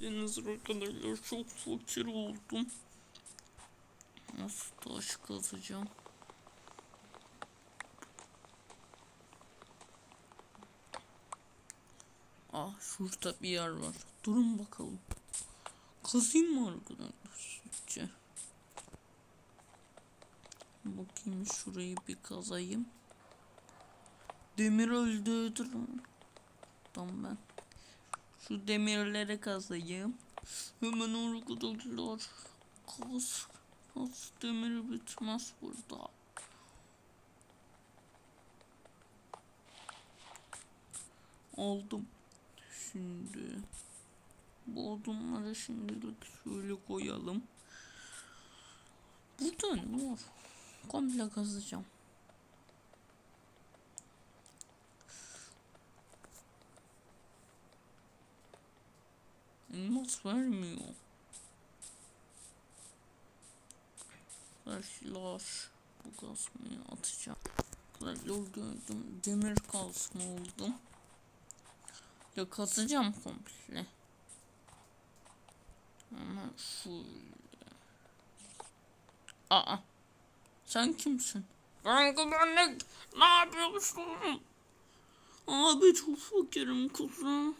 Deniz arkadaşlar çok fakir oldum. Nasıl taş kazacağım? Ah şurada bir yer var. Durun bakalım. Kazayım mı arkadaşlar sizce? Bakayım şurayı bir kazayım. Demir öldürdüm. Tamam ben. Şu demirleri kazayım. Hemen arkadaşlar. Kaz. Kaz demiri bitmez burada. Aldım. Şimdi bu odunları şimdilik şöyle koyalım. Burada ne var? Komple kazacağım. Elmas vermiyor. Arkadaşlar bu kazmayı atacağım. Arkadaşlar gördüm demir kazma oldum. Ya kazacağım komple. Ama şöyle. Aa. Sen kimsin? Ben güvenlik. Ne yapıyorsun? Abi çok fakirim kuzum.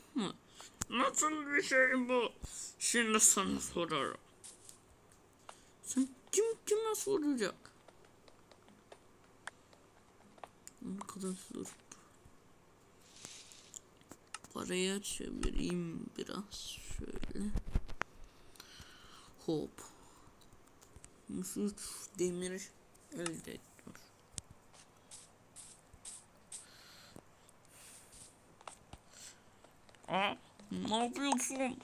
Nasıl bir şey bu? Şimdi sana sorarım. Sen kim kime soracak? Arkadaşlar. Paraya çevireyim biraz şöyle. Hop. Üç demir elde ettim. Aa, ne yapıyorsun?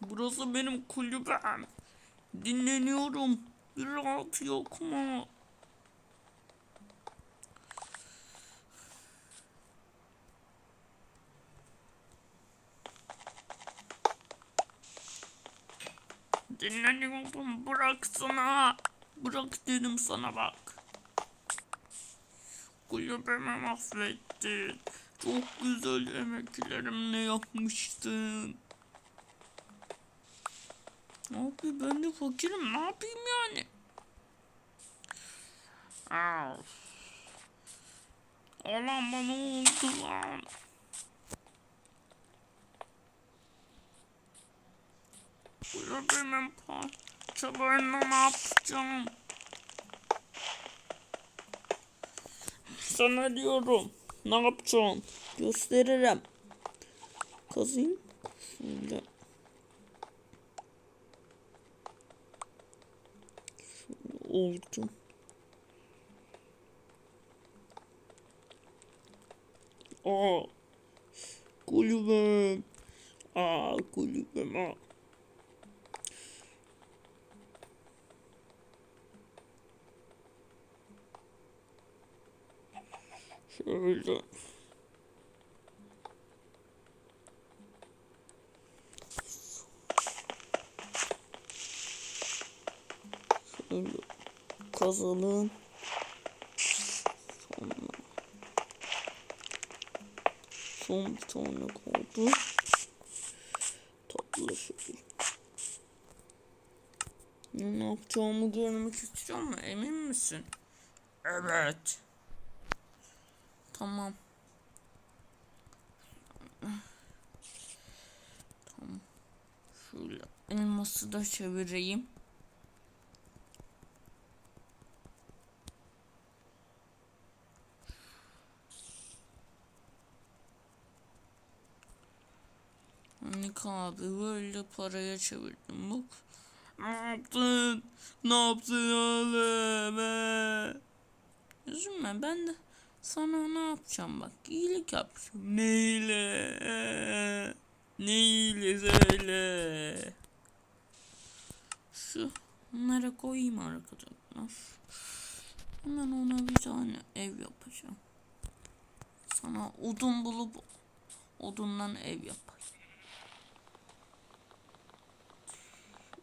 Burası benim kulübem. Dinleniyorum. Bir rahat yok mu? Dinleniyorum. Bıraksana. Bırak dedim sana bak. Kulübemi mahvettin. Çok güzel emeklerimle yapmıştın. Abi ben de fakirim. Ne yapayım yani? Aa. Olan bana oldu lan. Kulübemin parçalarını ne yapacağım? Sana diyorum. Ne yapacaksın? Gösteririm. Kazayım. Şöyle. Şöyle oldu. Aa. Kulübem. Aa kulübem. Aa. Şöyle. Şöyle kazalım. Sonra son bir tane kaldı. Tatlı şöyle. Ne yapacağımı görmek istiyor mu? Emin misin? Evet. Tamam. Tamam. Şöyle elması da çevireyim. Nick abi böyle paraya çevirdim bak. Ne yaptın? Ne yaptın oğlum? Üzülme ben de sana ne yapacağım bak iyilik yapacağım. Neyle? Neyle söyle. Şu bunlara koyayım arkadaşlar. Hemen ona bir tane ev yapacağım. Sana odun bulup odundan ev yapayım.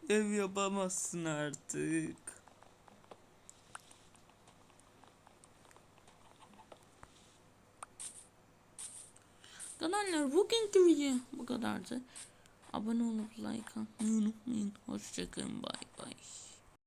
Ev yapamazsın artık. Arkadaşlar bugünkü video bu kadardı. Abone olup like atmayı unutmayın. Hoşçakalın bay bay.